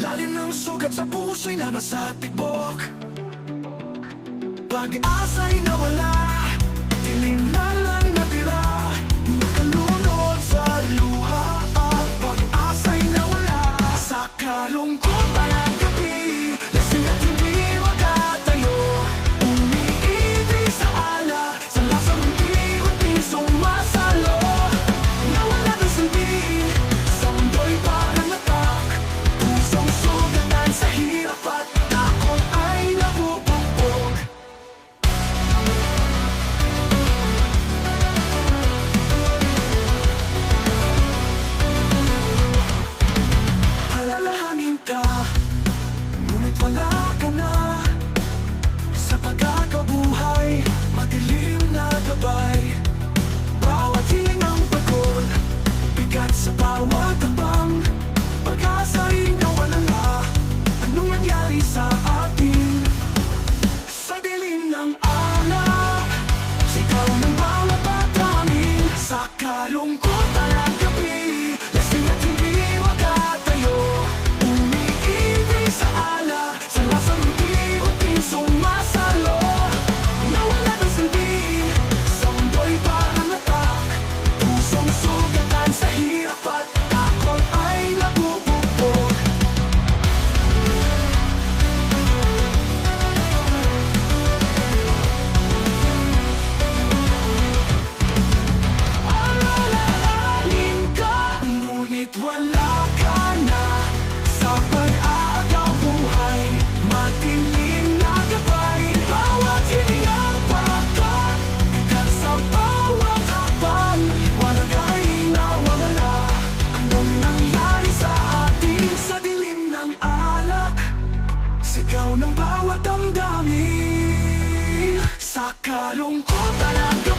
Ang sugat sa puso'y nasa tibok Pag-asa'y nawala Dilim na un corta la capire wala ka na sa pag-aagaw buhay Matiling na gabay bawat hininga parakan Hanggang sa bawat habang walang kaina wala. Anong nangyari sa atin sa dilim ng alak. Sigaw ng bawat damdamin. Sa kalungkot talaga